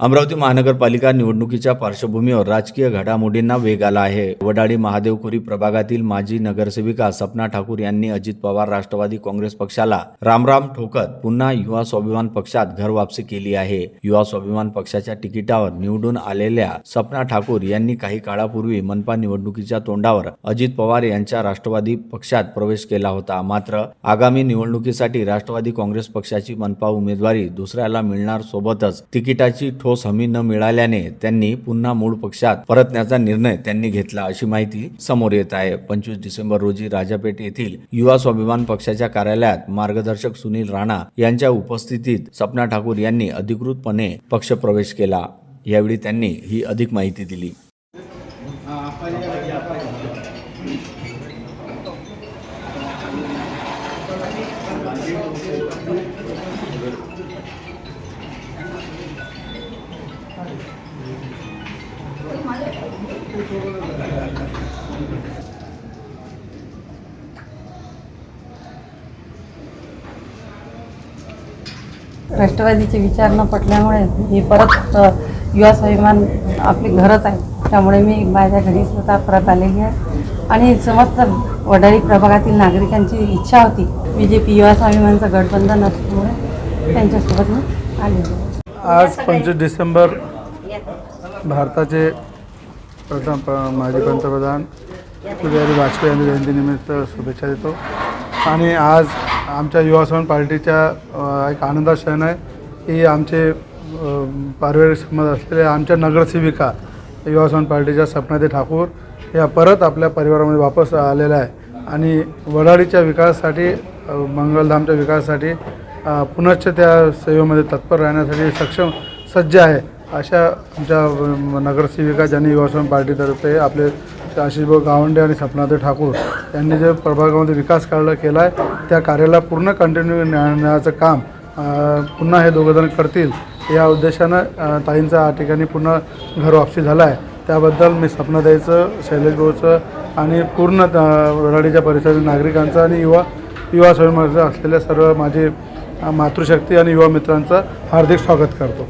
अमरावती महानगरपालिका निवडणुकीच्या पार्श्वभूमीवर राजकीय घडामोडींना वेग आला आहे. वडाळी महादेवखोरी प्रभागातील माजी नगरसेविका सपना ठाकूर यांनी अजित पवार राष्ट्रवादी काँग्रेस पक्षाला रामराम ठोकत पुन्हा युवा स्वाभिमान पक्षात घर वापसी केली आहे. युवा स्वाभिमान पक्षाच्या तिकिटावर निवडून आलेल्या सपना ठाकूर यांनी काही काळापूर्वी मनपा निवडणुकीच्या तोंडावर अजित पवार यांच्या राष्ट्रवादी पक्षात प्रवेश केला होता. मात्र आगामी निवडणुकीसाठी राष्ट्रवादी काँग्रेस पक्षाची मनपा उमेदवारी दुसऱ्याला मिळणार सोबतच तिकिटाची ठोस हमी न मिळाल्याने त्यांनी पुन्हा मूळ पक्षात परतण्याचा निर्णय त्यांनी घेतला अशी माहिती समोर येत आहे. पंचवीस डिसेंबर रोजी राजापेठ येथील युवा स्वाभिमान पक्षाच्या कार्यालयात मार्गदर्शक सुनील राणा यांच्या उपस्थितीत सपना ठाकूर यांनी अधिकृतपणे पक्षप्रवेश केला. यावेळी त्यांनी ही अधिक माहिती दिली. राष्ट्रवादीचे विचार न पटल्यामुळे मी परत युवा स्वाभिमान आपले घरच आहे. त्यामुळे मी माझ्या घरी स्वतः परत आलेली आहे. आणि समस्त वडाळी प्रभागातील नागरिकांची इच्छा होती बी जे पी युवा स्वाभिमानचं गठबंधन असल्यामुळे त्यांच्यासोबत मी आलेली आज पंचवीस डिसेंबर भारताचे प्रथम प- माजी पंतप्रधान बिहारी वाजपेयी यांच्या जयंतीनिमित्त शुभेच्छा देतो. आणि आज आमच्या युवा समाज पार्टीच्या एक आनंदा क्षण आहे की आमचे पारिवारिक संबंध असलेले आमच्या नगरसेविका युवा समाज पार्टीच्या सपनादे ठाकूर या परत आपल्या परिवारामध्ये वापस आलेल्या आहे आणि वडाळीच्या विकासासाठी मंगलधामच्या विकासासाठी पुनश्च त्या सेवेमध्ये तत्पर राहण्यासाठी सक्षम सज्ज आहे. अशा आमच्या नगरसेविका ज्यांनी युवाश्रम पार्टीतर्फे आपले आशिषभाऊ गावंडे आणि सपनादेव ठाकूर यांनी जे प्रभागामध्ये विकास कार्य केला आहे त्या कार्याला पूर्ण कंटिन्यू नेण्याचं काम पुन्हा हे दोघंजण करतील या उद्देशानं ताईंचा या ठिकाणी पुन्हा घर वापसी झाला आहे त्याबद्दल मी सपनाताईचं शैलेशभाऊचं आणि पूर्ण अ, परिसरातील नागरिकांचं आणि युवा युवा स्वयंमध्ये असलेल्या सर्व माझे मातृशक्ती आणि युवा मित्रांचं हार्दिक स्वागत करतो.